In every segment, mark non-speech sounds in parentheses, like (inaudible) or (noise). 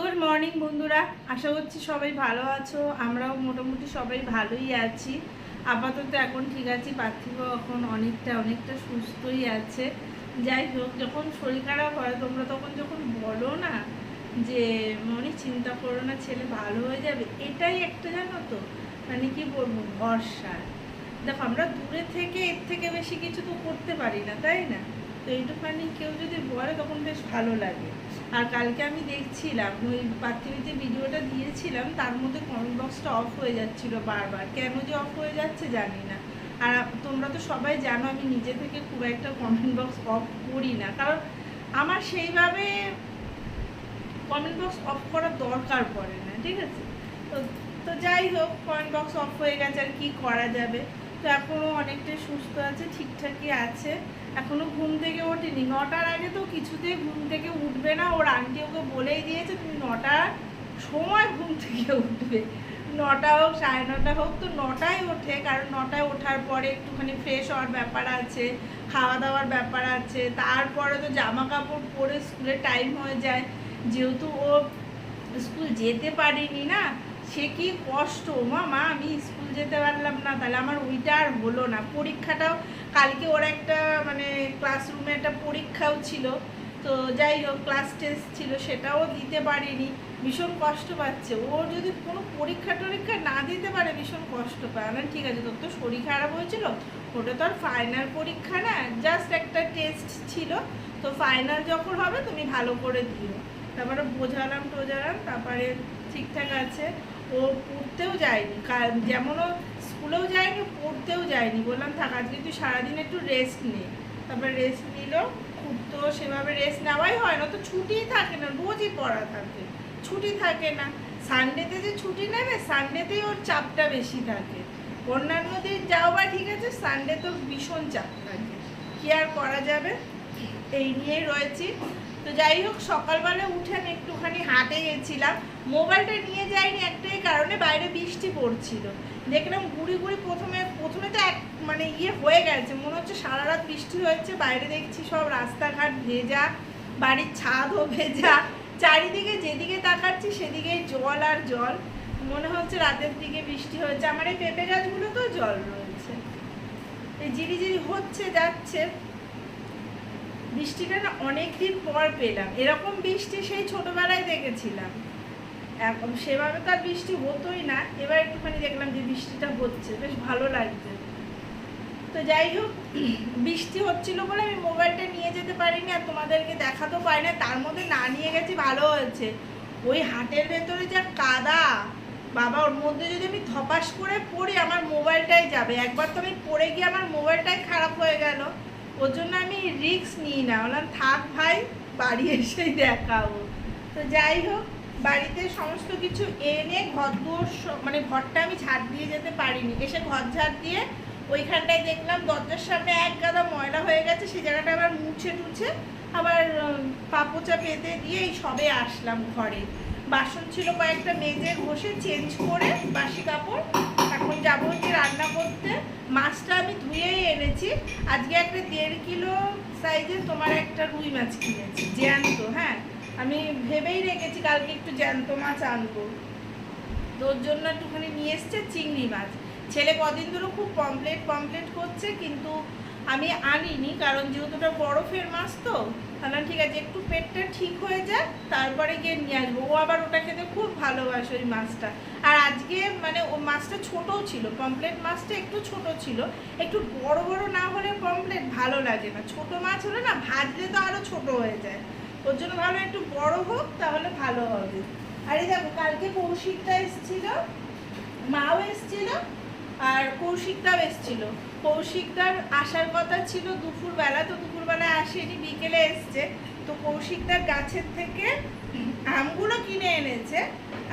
Good morning বন্ধুরা। আশা করছি সবাই ভালো আছো। আমরাও মোটামুটি সবাই ভালোই আছি। আপাতত এখন ঠিক আছি পার্থিব এখন অনেকটা অনেকটা সুস্থই আছে। যাই হোক, যখন শরীর খারাপ হয়, তোমরা তখন যখন বলো না যে, মনে, চিন্তা করো না, ছেলে ভালো হয়ে যাবে। এটাই একটা জানো তো মানে কি বলব, ভরসা। দেখো, আমরা দূরে থেকে এর থেকে বেশি কিছু তো করতে পারি না, তাই না? তো এইটুখানি কেউ যদি বলে, তখন বেশ ভালো লাগে। আর কালকে আমি দেখছিলাম, ওই পার্থিবী যে ভিডিওটা দিয়েছিলাম, তার মধ্যে কমেন্ট বক্সটা অফ হয়ে যাচ্ছিল বারবার। কেন যে অফ হয়ে যাচ্ছে জানি না। আর তোমরা তো সবাই জানো, আমি নিজে থেকে খুব একটা কমেন্ট বক্স অফ করি না। কারণ আমার সেইভাবে কমেন্ট বক্স অফ করার দরকার পড়ে না, ঠিক আছে? তো তো যাই হোক কমেন্ট বক্স অফ হয়ে গেছে, আর কি করা যাবে? তো এখনও অনেকটাই সুস্থ আছে, ঠিকঠাকই আছে। এখনও ঘুম থেকে ওঠেনি। নটার আগে তো কিছুতেই ঘুম থেকে উঠবে না। ওর আন্টি ওকে বলেই দিয়েছে, তুমি নটার সময় ঘুম থেকে উঠবে। নটা হোক, সাড়ে নটা হোক, তো নটায় ওঠে। কারণ নটায় ওঠার পরে একটুখানি ফ্রেশ হওয়ার ব্যাপার আছে, খাওয়া দাওয়ার ব্যাপার আছে। তারপরে তো জামা কাপড় পরে স্কুলে টাইম হয়ে যায়। যেহেতু ও স্কুল যেতে পারিনি না সে কি কষ্ট? মা মা, আমি স্কুল যেতে পারলাম না। তাহলে আমার ওইটা আর হলো না। পরীক্ষাটাও কালকে ওর একটা মানে ক্লাসরুমে একটা পরীক্ষাও ছিল। তো যাই হোক ক্লাস টেস্ট ছিল, সেটাও দিতে পারিনি। ভীষণ কষ্ট পাচ্ছে। ও যদি কোনো পরীক্ষা টরীক্ষা না দিতে পারে, ভীষণ কষ্ট পায়। না ঠিক আছে, তোর তো শরীর খারাপ হয়েছিল। ওটা তো আর ফাইনাল পরীক্ষা না। জাস্ট একটা টেস্ট ছিল। তো ফাইনাল যখন হবে, তুমি ভালো করে দিও। তারপরে বোঝালাম, টোঝালাম, তারপরে ঠিকঠাক আছে। ও পড়তেও যায়নি। কাল- যেমন ও স্কুলেও যায়নি, পড়তেও যায়নি। বললাম, থাক, আজকে তুই সারাদিন একটু রেস্ট নে। তারপরে রেস্ট নিল, খুব তো সেভাবে রেস্ট নেওয়াই হয় না তো ছুটিই থাকে না, রোজই পড়া থাকে। ছুটি থাকে না। সানডেতে যে ছুটি নেবে সানডেতেই ওর চাপটা বেশি থাকে। অন্যান্য দিন যাও বা ঠিক আছে সানডে তো ভীষণ চাপ থাকে। কি আর করা যাবে? এই নিয়েই রয়েছি। তো যাই হোক, সকালবেলা উঠে আমি একটুখানি হাটে গেছিলাম। মোবাইলটা নিয়ে যাইনি একটাই কারণে বাইরে বৃষ্টি পড়ছিল। দেখলাম গুড়ি গুড়ি প্রথমে প্রথমে তো এক মানে ইয়ে হয়ে গেছে, মনে হচ্ছে সারা রাত বৃষ্টি হয়েছে, বাইরে দেখছি সব রাস্তাঘাট ভেজা, বাড়ির ছাদও ভেজা, চারিদিকে যেদিকে তাকাচ্ছি সেদিকেই জল আর জল। মনে হচ্ছে রাতের দিকে বৃষ্টি হয়েছে। আমার এই পেঁপে গাছগুলো তো জল রয়েছে। এই জিরি জিরি হচ্ছে, যাচ্ছে। বৃষ্টিটা না অনেক দিন পর পেলাম। এরকম বৃষ্টি সেই ছোটবেলায় দেখেছিলাম। এখন সেভাবে তো আর বৃষ্টি হতোই না। এবার একটুখানি দেখলাম যে বৃষ্টিটা হচ্ছে। বেশ ভালো লাগছে। তো যাই হোক, বৃষ্টি হচ্ছিল বলে আমি মোবাইলটা নিয়ে যেতে পারিনি আর তোমাদেরকে দেখাতেও পারি না। তার মধ্যে না নিয়ে গেছি ভালো হয়েছে। ওই হাটের ভেতরে যা কাদা। বাবা, ওর মধ্যে যদি আমি ধপাস করে পড়ি, আমার মোবাইলটাই যাবে। একবার তো আমি পড়ে গিয়ে আমার মোবাইলটাই খারাপ হয়ে গেল। ওর জন্য আমি রিস্ক নিই না। বললাম, থাক ভাই, বাড়ি এসেই দেখাবো। তো যাই হোক, বাড়িতে সমস্ত কিছু এনে ঘর দুয়ার মানে ঘরটা আমি ঝাড় দিয়ে যেতে পারিনি। এসে ঘর ঝাড় দিয়ে ওইখানটায় দেখলাম দরজার সামনে এক গাদা ময়লা হয়ে গেছে। সেই জায়গাটা আবার মুছে টুছে আবার পাপোচা পেতে দিয়ে এই সবে আসলাম ঘরে। বাসন ছিল কয়েকটা মেজে ঘষে চেঞ্জ করে বাসি কাপড় এখন যাব হচ্ছে রান্না করতে। মাছটা আমি ধুয়েই এনেছি। আজকে একটা দেড় কিলো সাইজের তোমার একটা রুই মাছ কিনেছি, জ্যান্ত হ্যাঁ। আমি ভেবেই রেখেছি কালকে একটু জ্যান্ত মাছ আনব। তোর জন্য একটুখানি নিয়ে এসছে চিংড়ি মাছ। ছেলে কদিন ধরে খুব পমপ্লেট পমপ্লেট করছে, কিন্তু আমি আনিনি, কারণ যেহেতু বরফের মাছ তো তাহলে ঠিক আছে, একটু পেটটা ঠিক হয়ে যায় তারপরে গিয়ে নিয়ে আসব। ও আবার ওটা খেতে খুব ভালোবাসে ওই মাছটা। আর আজকে মানে ও মাছটা ছোটও ছিল পমপ্লেট মাছটা একটু ছোট ছিল। একটু বড় বড় না হলে পমপ্লেট ভালো লাগে না। ছোট মাছ হলে না ভাজলে তো আরও ছোট হয়ে যায়। ওর জন্য ভালো একটু বড় হোক, তাহলে ভালো হবে। আরে দেখো, কালকে কৌশিকটা এসেছিল, মাও এসেছিল আর কৌশিকদাও এসেছিল। কৌশিকদার আসার কথা ছিল দুপুরবেলা, তো দুপুরবেলায় আসেনি বিকেলে এসছে। তো কৌশিকদার গাছের থেকে আমগুলো কিনে এনেছে,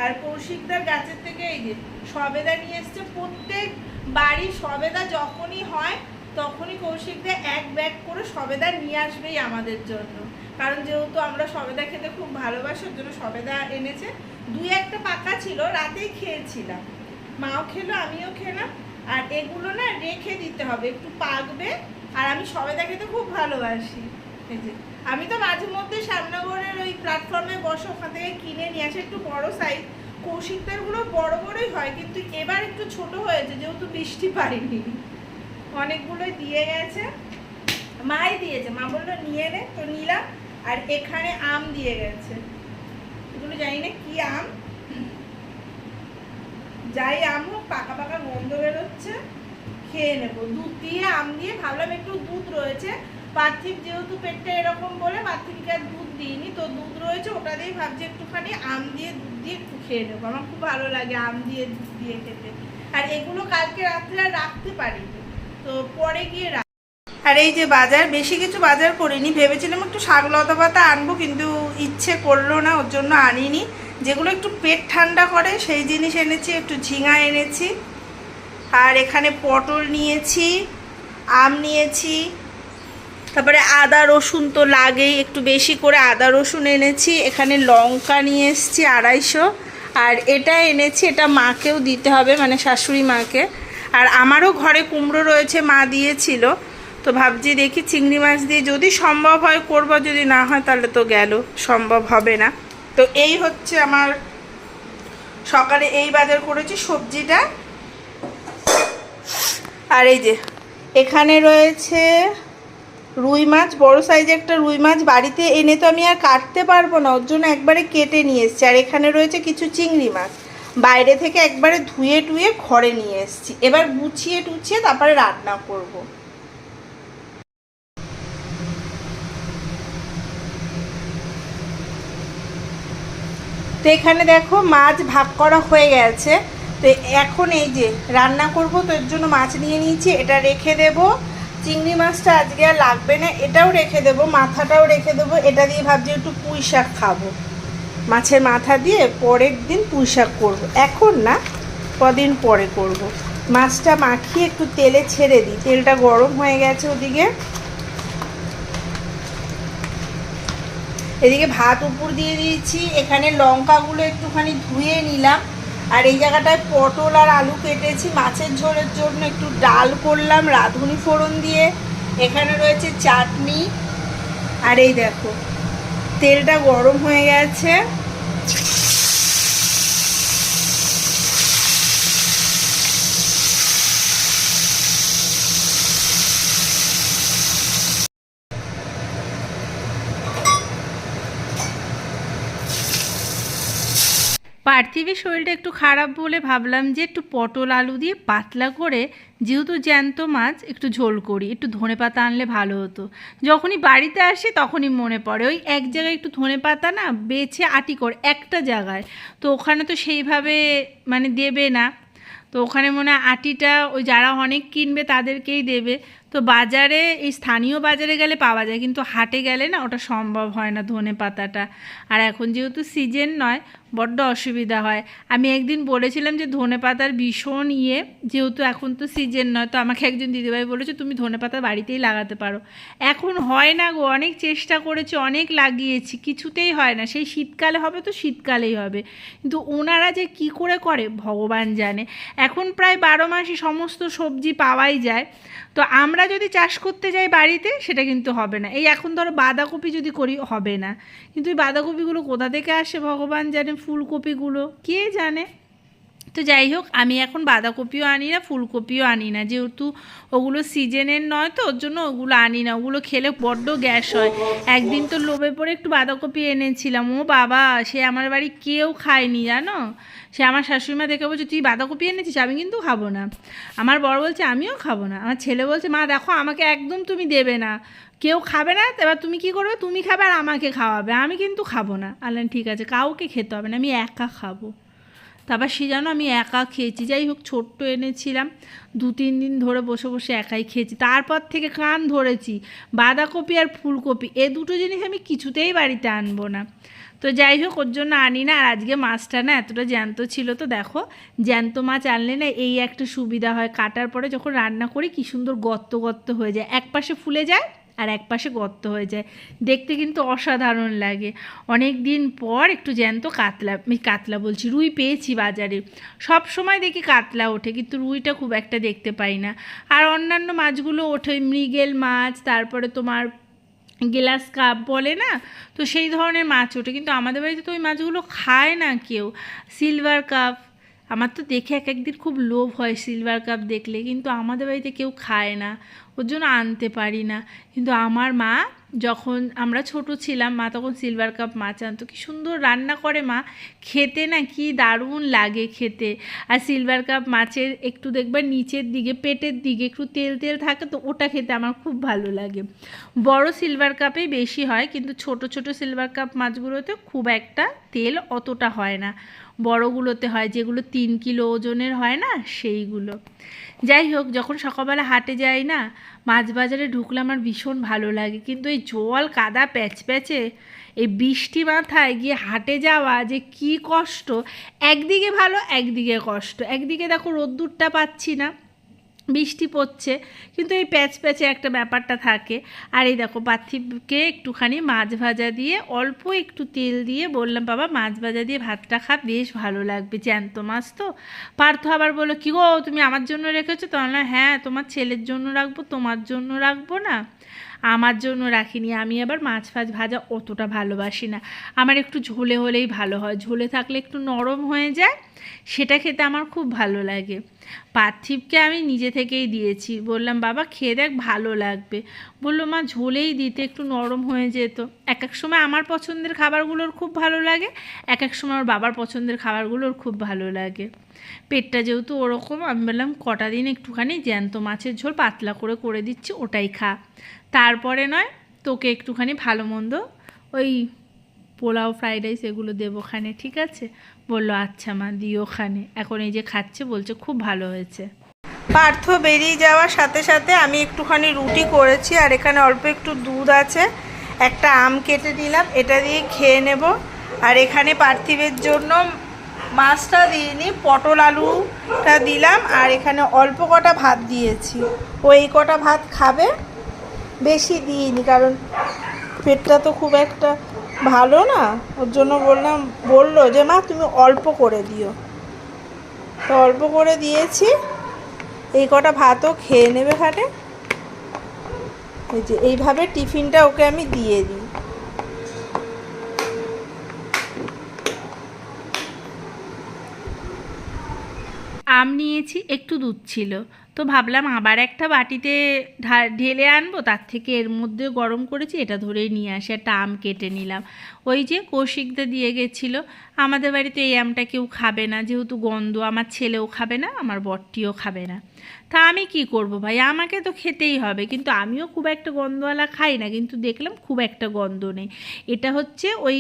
আর কৌশিকদার গাছের থেকে এই যে সবেদা নিয়ে এসছে। প্রত্যেক বাড়ি সবেদা যখনই হয়, তখনই কৌশিকদা এক ব্যাগ করে সবেদা নিয়ে আসবেই আমাদের জন্য। কারণ যেহেতু আমরা সবেদা খেতে খুব ভালোবাসি, ওর জন্য সবেদা এনেছে। দুই একটা পাকা ছিল, রাতেই খেয়েছিলাম। মাও খেলো, আমিও খেলাম। আর এগুলো না রেখে দিতে হবে, একটু পাকবে। আর আমি সবেদা খেতে খুব ভালোবাসি। আমি তো মাঝে মধ্যে শ্যামনগরের ওই প্ল্যাটফর্মে বসে ওখান থেকে কিনে নিয়ে আসি, একটু বড় সাইজ কৌশিকদেরগুলো বড় বড়ই হয়, কিন্তু এবার একটু ছোট হয়েছে, যেহেতু বৃষ্টি পারিনি অনেকগুলোই দিয়ে গেছে। মাই দিয়েছে, মা বলল, নিয়ে নে। তো নিলাম। আর এখানে আম দিয়ে গেছে। এগুলো জানি না কি আম। যাই আম হোক, পাকা পাকা গন্ধ বেরোচ্ছে, খেয়ে নেব। দুধ দিয়ে আম দিয়ে ভাবলাম একটু দুধ রয়েছে। পার্থিব যেহেতু পেটটা এরকম বলে, পার্থিবকে আর দুধ দিইনি, তো দুধ রয়েছে, ওটা দিয়ে ভাবছি একটুখানি আম দিয়ে, দুধ দিয়ে একটু খেয়ে নেব। আমার খুব ভালো লাগে আম দিয়ে, দুধ দিয়ে খেতে। আর এগুলো কালকে রাত্রে আর রাখতে পারিনি, তো পরে গিয়ে রাখ আর এই যে বাজার, বেশি কিছু বাজার করিনি, ভেবেছিলাম একটু শাক লতা পাতা আনব, কিন্তু ইচ্ছে করল না, ওর জন্য আনিনি। যেগুলো একটু পেট ঠান্ডা করে, সেই জিনিস এনেছি, একটু ঝিঙা এনেছি। আর এখানে পটল নিয়েছি, আম নিয়েছি। তারপরে আদা রসুন তো লাগেই, একটু বেশি করে আদা রসুন এনেছি। এখানে লঙ্কা নিয়ে এসেছি আড়াইশো। আর এটা এনেছি, এটা মাকেও দিতে হবে মানে শাশুড়ি মাকে। আর আমারও ঘরে কুমড়ো রয়েছে, মা দিয়েছিল। তো ভাবছি দেখি চিংড়ি মাছ দিয়ে যদি সম্ভব হয়, করব। যদি না হয়, তাহলে তো গেল, সম্ভব হবে না। তো এই হচ্ছে আমার সকালে এই বাজার করেছি সবজিটা। আর এই যে, এখানে রয়েছে রুই মাছ, বড় সাইজে একটা রুই মাছ, বাড়িতে এনে তো আমি আর কাটতে পারব না, ওর জন্য একবারে কেটে নিয়ে এসেছি। আর এখানে রয়েছে কিছু চিংড়ি মাছ। বাইরে থেকে একবারে ধুয়ে টুয়ে ঘরে নিয়ে এসেছি। এবার গুছিয়ে টুছিয়ে তারপরে রান্না করব। তো এখানে দেখো মাছ ভাগ করা হয়ে গেছে। তো এখন এই যে রান্না করব, তো এর জন্য মাছ নিয়ে নিয়েছি, এটা রেখে দেব। চিংড়ি মাছটা আজকে আর লাগবে না, এটাও রেখে দেব, মাথাটাও রেখে দেবো। এটা দিয়ে ভাবছি একটু পুঁই শাক খাব। মাছের মাথা দিয়ে পরের দিন পুঁই শাক করব। এখন না, কদিন পরে করব। মাছটা মাখিয়ে একটু তেলে ছেড়ে দিই। তেলটা গরম হয়ে গেছে ওদিকে। এদিকে ভাত উপর দিয়ে দিয়েছি, এখানে লঙ্কাগুলো একটুখানি ধুয়ে নিলাম। আর এই জায়গাটায় পটল আর আলু কেটেছি, মাছের ঝোলের জন্য একটু ডাল করলাম, রাঁধুনি ফোড়ন দিয়ে। এখানে রয়েছে চাটনি। আর এই দেখো, তেলটা গরম হয়ে গেছে। পার্থিবের শরীরটা একটু খারাপ বলে ভাবলাম যে একটু পটল আলু দিয়ে পাতলা করে যেহেতু জ্যান্ত মাছ, একটু ঝোল করি, একটু ধনে পাতা আনলে ভালো হতো। যখনই বাড়িতে আসি তখনই মনে পড়ে, ওই এক জায়গায় একটু ধনে পাতা না বেছে আটি করে একটা জায়গায়, তো ওখানে তো সেইভাবে মানে দেবে না। তো ওখানে মনে হয় আটিটা ওই যারা অনেক কিনবে তাদেরকেই দেবে। তো বাজারে, এই স্থানীয় বাজারে গেলে পাওয়া যায়, কিন্তু হাটে গেলে না ওটা সম্ভব হয় না ধনে পাতাটা। আর এখন যেহেতু সিজন নয়, বড্ড অসুবিধা হয়। আমি একদিন বলেছিলাম যে ধনে পাতার ভীষণ ইয়ে যেহেতু এখন তো সিজন নয়, তো আমাকে একজন দিদিভাই বলেছে, তুমি ধনে পাতা বাড়িতেই লাগাতে পারো। এখন হয় না গো, অনেক চেষ্টা করেছি, অনেক লাগিয়েছি, কিছুতেই হয় না। সেই শীতকালে হবে তো শীতকালেই হবে। কিন্তু ওনারা যে কি করে করে, ভগবান জানে। এখন প্রায় বারো মাসই সমস্ত সবজি পাওয়াই যায়। তো আমরা যদি চাষ করতে যাই বাড়িতে, সেটা কিন্তু হবে না। এই এখন ধরো বাঁধাকপি যদি করি, হবে না। কিন্তু এই বাঁধাকপিগুলো কোথা থেকে আসে ভগবান জানে? ফুলকপিগুলো, কে জানে? তো যাই হোক, আমি এখন বাঁধাকপিও আনি না, ফুলকপিও আনি না। যেহেতু ওগুলো সিজনের নয় তো, ওর জন্য ওগুলো আনি না। ওগুলো খেলে বড্ড গ্যাস হয়। একদিন তো লোভে পড়ে একটু বাঁধাকপি এনেছিলাম। ও বাবা, সে আমার বাড়ি কেউ খায়নি, জানো? সে আমার শাশুড়িমা দেখে বলছে, তুই বাঁধাকপি এনেছিস? আমি কিন্তু খাব না। আমার বড় বলছে, আমিও খাব না। আমার ছেলে বলছে, মা, দেখো, আমাকে একদম তুমি দেবে না। কেউ খাবে না এবার তুমি কি করবে? তুমি খাবে আর আমাকে খাওয়াবে। আমি কিন্তু খাব না। আলেন ঠিক আছে, কাউকে খেতে হবে না, আমি একা খাব। তারপর সে যেন আমি একা খেয়েছি। যাই হোক, ছোট্ট এনেছিলাম। দু, তিন দিন ধরে বসে বসে একাই খেয়েছি। তারপর থেকে কান ধরেছি, বাঁধাকপি আর ফুলকপি। এ দুটো জিনিস আমি কিছুতেই বাড়িতে আনব না। তো যাই হোক, ওর জন্য আনি না। আর আজকে মাছটা না এতটা জ্যান্ত ছিল তো, দেখো। জ্যান্ত মাছ আনলে না এই একটা সুবিধা হয়। কাটার পরে যখন রান্না করি, কি সুন্দর গর্ত গর্ত হয়ে যায়। এক পাশে ফুলে যায় আর এক পাশে গর্ত হয়ে যায়। দেখতে কিন্তু অসাধারণ লাগে। অনেক দিন পর একটু জ্যান্ত কাতলা, আমি কাতলা বলছি, রুই পেয়েছি বাজারে। সব সময় দেখি কাতলা ওঠে, কিন্তু রুইটা খুব একটা দেখতে পাই না। আর অন্যান্য মাছগুলো ওঠে, মৃগেল মাছ, তারপরে তোমার গ্লাস কাপ বলে না? তো সেই ধরনের মাছ ওঠে, কিন্তু আমাদের বাড়িতে তো ওই মাছগুলো খায় না কেউ। সিলভার কাপ, আমার তো দেখে এক একদিন খুব লোভ হয় সিলভার কাপ দেখলে, কিন্তু আমাদের বাড়িতে কেউ খায় না। ওর জন্য আনতে পারি না। কিন্তু আমার মা যখন আমরা ছোট ছিলাম, মা তখন সিলভার কাপ মাছ আনতো। কি সুন্দর রান্না করে মা। খেতে না কি দারুণ লাগে খেতে। আর সিলভার কাপ মাছের একটু দেখবার নিচের দিকে, পেটের দিকে একটু তেল তেল থাকে তো ওটা খেতে আমার খুব ভালো লাগে। বড় সিলভার কাপেই বেশি হয়, কিন্তু ছোট ছোট সিলভার কাপ মাছগুলোতে খুব একটা তেল অতটা হয় না। বড়গুলোতে হয়, যেগুলো তিন কিলো ওজনের হয় না, সেইগুলো। যাই হোক, যখন সকালবেলা হাটে যাই না মাছ বাজারে ঢুকলে আমার ভীষণ ভালো লাগে। কিন্তু এই জল কাদা, প্যাচ প্যাচে, এই বৃষ্টি মাথায় গিয়ে হাটে যাওয়া যে কি কষ্ট। একদিকে ভালো, একদিকে কষ্ট। একদিকে দেখো রোদ্দুরটা পাচ্ছি না। বৃষ্টি পড়ছে, কিন্তু এই প্যাচ প্যাচে একটা ব্যাপারটা থাকে। আর এই দেখো পার্থিবকে একটুখানি মাছ ভাজা দিয়ে অল্প একটু তেল দিয়ে বললাম, বাবা, মাছ ভাজা দিয়ে ভাতটা খা, বেশ ভালো লাগবে। জ্যান্ত মাছ তো। পার্থ আবার বলল, কী গো, তুমি আমার জন্য রেখেছো? তো হ্যাঁ তোমার ছেলের জন্য রাখব, তোমার জন্য রাখব না। আমার জন্য রাখিনি, আমি আবার মাছ ফাছ ভাজা অতটা ভালোবাসি না। আমার একটু ঝোলে হলেই ভালো হয়, ঝোলে থাকলে একটু নরম হয়ে যায়, সেটা খেতে আমার খুব ভালো লাগে। পার্থিবকে আমি নিজে থেকেই দিয়েছি, বললাম, বাবা, খেয়ে দেখ, ভালো লাগবে। বলল, মা, ঝোলেই দিতে, একটু নরম হয়ে যেত। এক এক সময় আমার পছন্দের খাবারগুলোর খুব ভালো লাগে, এক এক সময় ওর বাবার পছন্দের খাবারগুলোর খুব ভালো লাগে। পেটটা যেহেতু ওরকম, আমি বললাম কটা দিন একটুখানি জ্যান্ত মাছের ঝোল পাতলা করে করে দিচ্ছি, ওটাই খা। তারপরে নয়, তোকে একটুখানি ভালো মন্দ ওই পোলাও, ফ্রাইড রাইস এগুলো দেবো ওখানে, ঠিক আছে? বলল আচ্ছা মা, দিও ওখানে। এখন এই যে খাচ্ছে, বলছে, খুব ভালো হয়েছে। পার্থ বেরিয়ে যাওয়ার সাথে সাথে আমি একটুখানি রুটি করেছি, আর এখানে অল্প একটু দুধ আছে। একটা আম কেটে নিলাম, এটা দিয়ে খেয়ে নেব। আর এখানে পার্থিবের জন্য মাছটা দিইনি পটল আলুটা দিলাম, আর এখানে অল্প কটা ভাত দিয়েছি। ও এই কটা ভাত খাবে, বেশি দিইনি, কারণ পেটটা তো খুব একটা ভালো না। ওর জন্য বললাম, বলল যে, মা, তুমি অল্প করে দিও। তো অল্প করে দিয়েছি। এই কটা ভাতও খেয়ে নেবে খাটে এই যে, এইভাবে টিফিনটা ওকে আমি দিয়ে দিই। আম নিয়েছি, একটু দুধ ছিল। তো ভাবলাম আবার একটা বাটিতে ঢেলে আনব, তার থেকে এর মধ্যে গরম করেছি, এটা ধরেই নিয়ে আসি, একটা আম কেটে নিলাম। ওই যে কৌশিকদা দিয়ে গেছিল, আমাদের বাড়িতে এই আমটা কেউ খাবে না, যেহেতু গন্ধ, আমার ছেলেও খাবে না, আমার বরটিও খাবে না। তা আমি কি করব ভাই? আমাকে তো খেতেই হবে, কিন্তু আমিও খুব একটা গন্ধওয়ালা খাই না, কিন্তু দেখলাম খুব একটা গন্ধ নেই। এটা হচ্ছে ওই,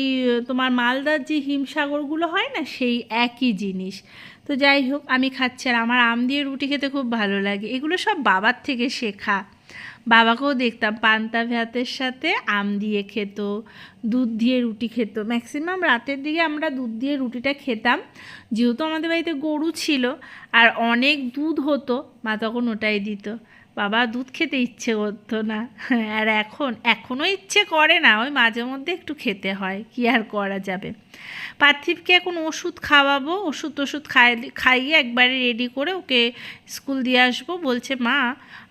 তোমার মালদার যে হিমসাগরগুলো হয় না, সেই একই জিনিস। তো যাই হোক, আমি খাচ্ছি আর আমার আম দিয়ে রুটি খেতে খুব ভালো লাগে। এগুলো সব বাবার থেকে শেখা। বাবাকেও দেখতাম পান্তা ভাতের সাথে আম দিয়ে খেত, দুধ দিয়ে রুটি খেত। ম্যাক্সিমাম রাতের দিকে আমরা দুধ দিয়ে রুটিটা খেতাম। যেহেতু আমাদের বাড়িতে গরু ছিল আর অনেক দুধ হতো, মা তখন ওটাই দিত। বাবা দুধ খেতে ইচ্ছে করতো না। আর এখন এখনও ইচ্ছে করে না, ওই মাঝে মধ্যে একটু খেতে হয়, কি আর করা যাবে। পার্থিবকে এখন ওষুধ খাওয়াবো, ওষুধ টষুধ খাই খাইয়ে একবারে রেডি করে ওকে স্কুল দিয়ে আসব। বলছে, মা,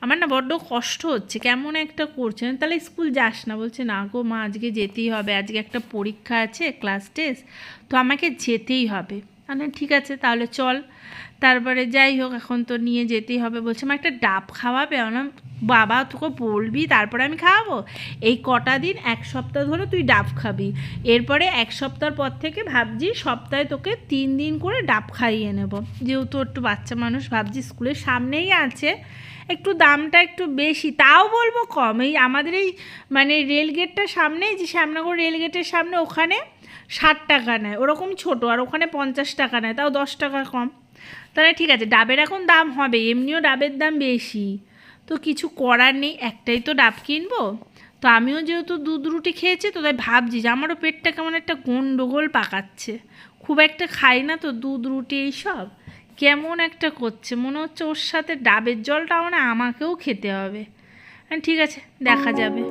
আমার না বড্ড কষ্ট হচ্ছে, কেমন একটা করছে? তাহলে স্কুল যাস না। বলছে, না গো মা, আজকে যেতেই হবে, আজকে একটা পরীক্ষা আছে ক্লাস টেস্ট তো আমাকে যেতেই হবে। মানে ঠিক আছে তাহলে চল। তারপরে যাই হোক এখন তো নিয়ে যেতেই হবে। বলছে মা একটা ডাব খাওয়াবে? আমি বললাম, বাবা তোকে বলবি তারপরে আমি খাওয়াবো। এই কটা দিন এক সপ্তাহ ধরে তুই ডাব খাবি। এরপরে এক সপ্তাহ পর থেকে ভাবছি সপ্তাহে তোকে তিন দিন করে ডাব খাইয়ে নেব। যেহেতু একটু বাচ্চা মানুষ ভাবছি স্কুলের সামনেই আছে। একটু দামটা একটু বেশি তাও বলব কম। এই আমাদের এই মানে রেলগেটটা সামনেই যে শ্যামনগর রেলগেটের সামনে ওখানে ষাট টাকা নেয়। ওরকম ছোট, আর ওখানে পঞ্চাশ টাকা নেয়, তাও দশ টাকা কম। তাহলে ঠিক আছে, ডাবের এখন দাম হবে, এমনিও ডাবের দাম বেশি। তো কিছু করার নেই, একটাই তো ডাব কিনবো। তো আমিও যেহেতু দুধ রুটি খেয়েছি, তো তাই ভাবছি যে আমারও পেটটা কেমন একটা গন্ডগোল পাকাচ্ছে। খুব একটা খাই না তো দুধ রুটি এইসব। কেমন একটা করছে, মনে হচ্ছে ওর সাথে ডাবের জলটা মানে আমাকেও খেতে হবে। ঠিক আছে, দেখা যাবে।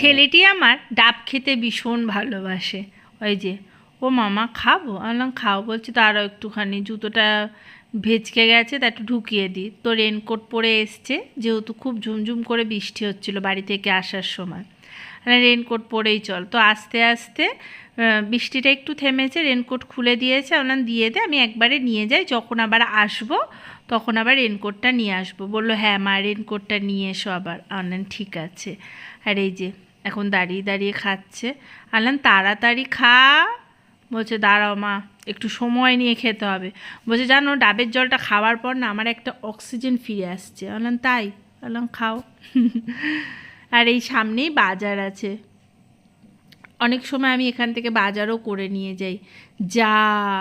ছেলেটি আমার ডাব খেতে ভীষণ ভালোবাসে। ওই যে, ও মামা, খাব? বললাম, খাও। বলছি, তো আরও একটুখানি, জুতোটা ভেজকে গেছে, তা একটু ঢুকিয়ে দিই তো রেনকোট পরে এসছে, যেহেতু খুব ঝুমঝুম করে বৃষ্টি হচ্ছিল বাড়ি থেকে আসার সময়। রেনকোট পরেই চল। তো আস্তে আস্তে বৃষ্টিটা একটু থেমেছে, রেনকোট খুলে দিয়েছে। আমরা দিয়ে দে, আমি একবারে নিয়ে যাই। যখন আবার আসব, তখন আবার রেনকোটটা নিয়ে আসব। বলল হ্যাঁ মা, রেনকোটটা নিয়ে এসো আবার। আনলাম ঠিক আছে। আর এই যে এখন দাঁড়িয়ে দাঁড়িয়ে খাচ্ছে। আনলাম তাড়াতাড়ি খা। বলছে, দাঁড়াও মা, একটু সময় নিয়ে খেতে হবে। বলছে, জানো, ডাবের জলটা খাওয়ার পর না আমার একটা অক্সিজেন ফিরে আসছে। বললাম তাই? বললাম খাও। (laughs) আর এই সামনেই বাজার আছে। অনেক সময় আমি এখান থেকে বাজারও করে নিয়ে যাই। যা,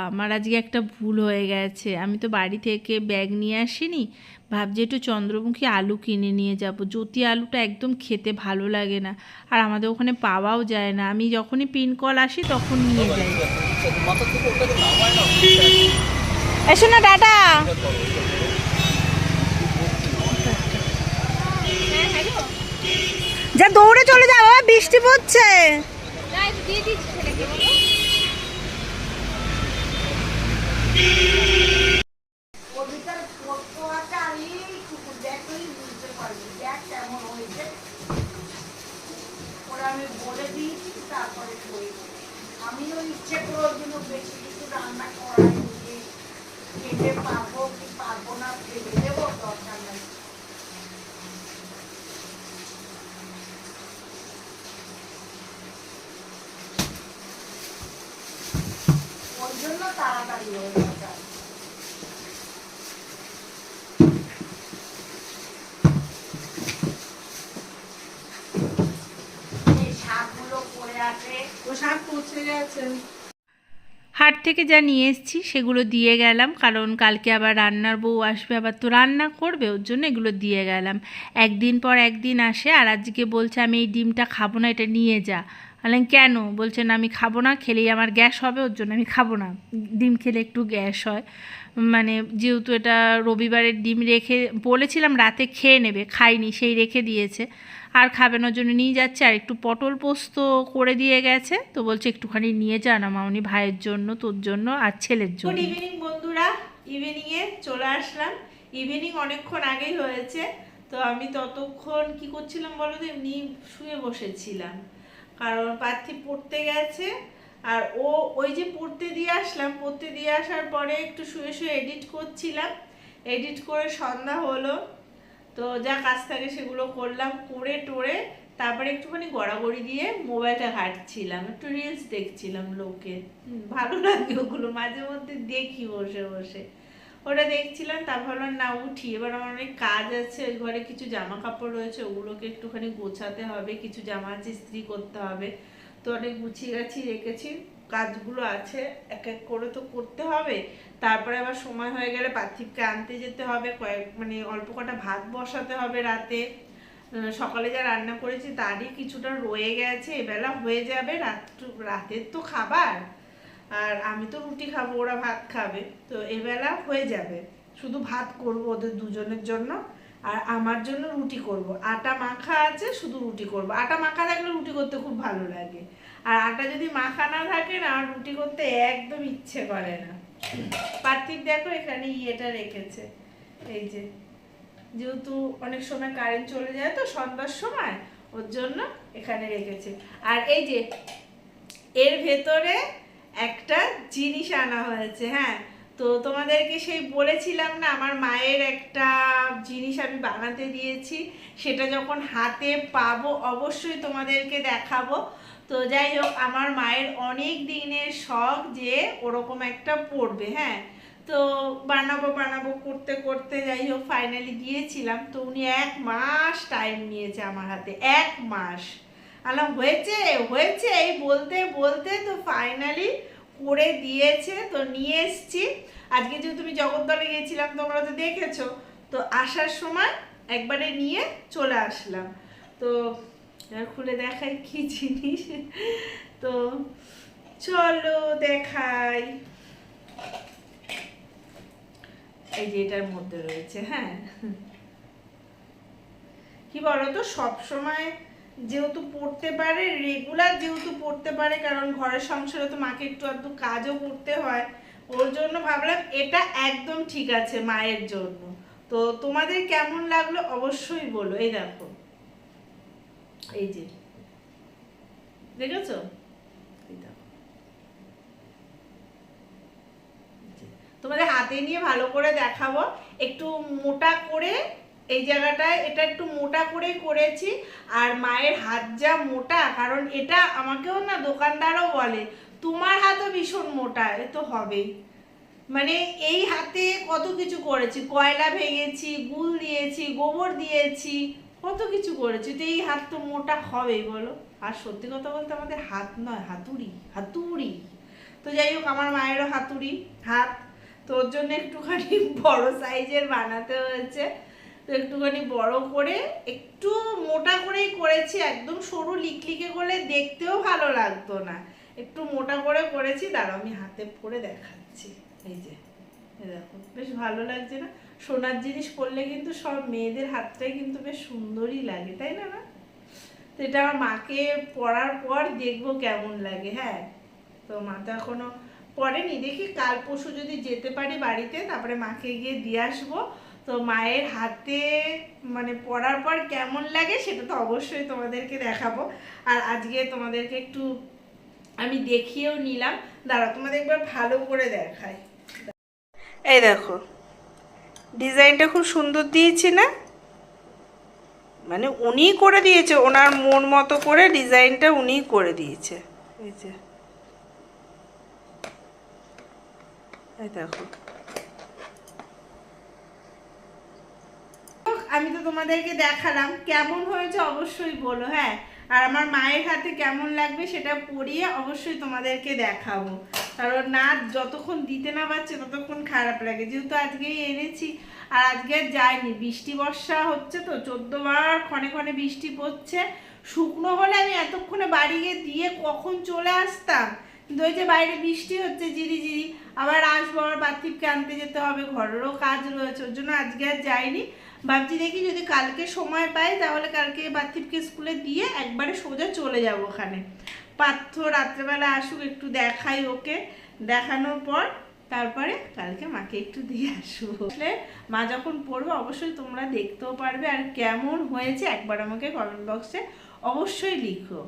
আমার আজকে একটা ভুল হয়ে গেছে। আমি তো বাড়ি থেকে ব্যাগ নিয়ে আসিনি। ভাবছি একটু চন্দ্রমুখী আলু কিনে নিয়ে যাব। জ্যোতি আলুটা একদম খেতে ভালো লাগে না। আর আমাদের ওখানে পাওয়াও যায় না। আমি যখনই পিন কল আসি তখন নিয়ে যাই। এসো না টাটা। যা দৌড়ে চলে যাও বৃষ্টি পড়ছে। ওরা আমি বলে দিয়েছি তারপরে আমিও ইচ্ছে করে ওই জন্য বেশি কিছু রান্না করাই খেতে পারব কি পারব না ফেলে দেবো দরকার নাই। ওই জন্য তাড়াতাড়ি হয়ে গেছে আর কি। এই শাকগুলো পড়ে আছে গেছে হাট থেকে যা নিয়ে এসেছি, সেগুলো দিয়ে গেলাম। কারণ কালকে আবার রান্নার বউ আসবে, আবার তো রান্না করবে, ওর জন্য এগুলো দিয়ে গেলাম। একদিন পর একদিন আসে, আর আজকে বলছে, আমি এই ডিমটা খাব না, এটা নিয়ে যা। বললাম, কেন? বলছে, না, আমি খাব না, খেলেই আমার গ্যাস হবে, ওর জন্য আমি খাব না। ডিম খেলে একটু গ্যাস হয়। মানে যেহেতু এটা রবিবারের ডিম রেখে, বলেছিলাম রাতে খেয়ে নেবে, খাইনি, সেই রেখে দিয়েছে। আর খাবেন ওর জন্য নিয়ে যাচ্ছে আর একটু পটল পোস্ত করে দিয়ে গেছে। তো বলছে একটুখানি নিয়ে যা না মামনি ভাইয়ের জন্য তোর জন্য আর ছেলের গুড জন্য। ইভিনিং বন্ধুরা ইভিনিংয়ে চলে আসলাম। ইভিনিং অনেকক্ষণ আগেই হয়েছে তো আমি ততক্ষণ কি করছিলাম বলো তো এমনি শুয়ে বসেছিলাম। কারণ পার্থিব পড়তে গেছে আর ও ওই যে পড়তে দিয়ে আসলাম পড়তে দিয়ে আসার পরে একটু শুয়ে শুয়ে এডিট করছিলাম। এডিট করে সন্ধ্যা হলো তো যা কাজ থাকে সেগুলো করলাম করে টোরে তারপরে একটুখানি গড়াগড়ি দিয়ে মোবাইলটা ঘাটছিলাম একটু রিলস দেখছিলাম হুম, ভালো লাগে ওগুলো মাঝে মধ্যে দেখি বসে বসে। ওটা দেখছিলাম তারপর ভাবলাম না উঠি। এবার আমার অনেক কাজ আছে ওই ঘরে কিছু জামা কাপড় রয়েছে ওগুলোকে একটুখানি গোছাতে হবে কিছু জামা আছে ইস্ত্রি করতে হবে। তো অনেক গুছিয়ে গাছি রেখেছি। কাজগুলো আছে এক এক করে তো করতে হবে। তারপরে আবার সময় হয়ে গেলে পার্থিবকে আনতে যেতে হবে, কয়েক মানে অল্প কটা ভাত বসাতে হবে রাতে। সকালে যা রান্না করেছি তারই কিছুটা রয়ে গেছে, এবেলা হয়ে যাবে রাত রাতের তো খাবার। আর আমি তো রুটি খাব, ওরা ভাত খাবে, তো এবেলা হয়ে যাবে। শুধু ভাত করব ওদের দুজনের জন্য, আর আমার জন্য রুটি করব। আটা মাখা আছে, শুধু রুটি করব। আটা মাখা থাকলে রুটি করতে খুব ভালো লাগে। আর আটা যদি মাখা না থাকে না, আমার রুটি করতে একদম ইচ্ছে করে না। পার্থিব দেখো এখানে ইয়েটা রেখেছে। এই যে, যেহেতু অনেক সময় কারেন্ট চলে যায় তো সন্ধ্যার সময়, ওর জন্য এখানে রেখেছে। আর এই যে, এর ভেতরে একটা জিনিস আনা হয়েছে হ্যাঁ? তো তোমাদেরকে সেই বলেছিলাম না, আমার মায়ের একটা জিনিস আমি বানাতে দিয়েছি। সেটা যখন হাতে পাবো, অবশ্যই তোমাদেরকে দেখাবো। তো যাই হোক, আমার মায়ের অনেক দিনের শখ যে ওরকম একটা পড়বে হ্যাঁ? তো বানাবো বানাবো, করতে করতে যাই হোক ফাইনালি দিয়েছিলাম তো উনি এক মাস টাইম নিয়েছে আমার হাতে, এক মাস। আলাম হয়েছে হয়েছে, এই বলতে বলতে তো ফাইনালি করে দিয়েছে। তো নিয়ে এসছি। আজকে যে তুমি জগদ্দলে গেছিলাম তোমরা তো দেখেছ। তো আসার সময় একবারে নিয়ে চলে আসলাম। তো এবার খুলে দেখাই কি জিনিস। তো চলো দেখাই। এই যে এটার মধ্যে রয়েছে হ্যাঁ। কি বলতো সব সময় যেহেতু পড়তে পারে রেগুলার যেহেতু পড়তে পারে, কারণ ঘরের সংসারে তো মাকে একটু আধটু কাজও করতে হয়, ওর জন্য ভাবলাম এটা একদম ঠিক আছে, মায়ের জন্য। তো তোমাদের কেমন লাগল অবশ্যই বলো, এই দেখো। এই যে। দেখেছ। তোমাদের হাতে নিয়ে ভালো করে দেখাবো। একটু মোটা করে এই জায়গাটায়, এটা একটু মোটা করেই করেছি। আর মায়ের হাত যা মোটা, কারণ এটা আমাকেও না দোকানদারও বলে, তোমার হাতও ভীষণ মোটা, এ তো হবেই। মানে এই হাতে কত কিছু করেছি। কয়লা ভেঙেছি, গুল দিয়েছি, গোবর দিয়েছি কত কিছু করেছি তো এই হাত তো মোটা হবেই বলো। আর সত্যি কথা বলতে আমাদের হাত নয়, হাতুড়ি হাতুড়ি। তো যাই হোক, আমার মায়েরও হাতুড়ি, হাত। তো ওর জন্য একটুখানি (laughs) বড় সাইজের বানাতে হয়েছে। তো একটুখানি বড় করে, একটু মোটা করেই করেছি, একদম সরু লিকলিকে করলে দেখতেও ভালো লাগতো না। একটু মোটা করে করেছি, দাঁড়াও, আমি হাতে পরে দেখাচ্ছি। এই যে দেখো, বেশ ভালো লাগছে না? সোনার জিনিস পরলে কিন্তু সব মেয়েদের হাতটাই কিন্তু বেশ সুন্দরই লাগে, তাই না না তো এটা আমার মাকে পরার পর দেখব কেমন লাগে হ্যাঁ? তো মা তো এখনও পরেনি, দেখি কাল পরশু যদি যেতে পারি বাড়িতে, তারপরে মাকে গিয়ে দিয়ে আসব। তো মায়ের হাতে মানে পরার পর কেমন লাগে সেটা তো অবশ্যই তোমাদেরকে দেখাবো। আর আজকে তোমাদেরকে একটু আমি দেখিয়েও নিলাম। দাঁড়া তোমাদের একবার ভালো করে দেখাই। এই দেখো ডিজাইনটা খুব সুন্দর দিয়েছি না? মানে উনিই করে দিয়েছে, ওনার মন মতো করে ডিজাইনটা উনিই করে দিয়েছে। এই যে। দেখো। আমি তো তোমাদেরকে দেখালাম, কেমন হয়েছে অবশ্যই বলো হ্যাঁ? আর আমার মায়ের হাতে কেমন লাগবে সেটা পরিয়ে অবশ্যই তোমাদেরকে দেখাবো। কারণ নাচ যতক্ষণ দিতে না পারছে ততক্ষণ খারাপ লাগে। যেহেতু আজকেই এনেছি, আর আজকে আর যায়নি। বৃষ্টি, বর্ষা হচ্ছে তো, চোদ্দ বার ক্ষণে ক্ষণে বৃষ্টি পড়ছে। শুকনো হলে আমি এতক্ষণে বাড়ি গিয়ে দিয়ে কখন চলে আসতাম? কিন্তু ওই যে বাইরে বৃষ্টি হচ্ছে জিরি জিরি আবার আসব, আবার পার্থিবকে আনতে যেতে হবে, ঘরেরও কাজ রয়েছে, ওর জন্য আজকে আর যাইনি। ভাবছি দেখি যদি কালকে সময় পাই, তাহলে কালকে পার্থিবকে স্কুলে দিয়ে একবারে সোজা চলে যাব ওখানে। পার্থ রাত্রেবেলা আসুক, একটু দেখাই ওকে। দেখানোর পর তারপরে কালকে মাকে একটু দিয়ে আসব। আসলে মা যখন পড়বে, অবশ্যই তোমরা দেখতেও পারবে আর কেমন হয়েছে একবার আমাকে কমেন্ট বক্সে অবশ্যই লিখো।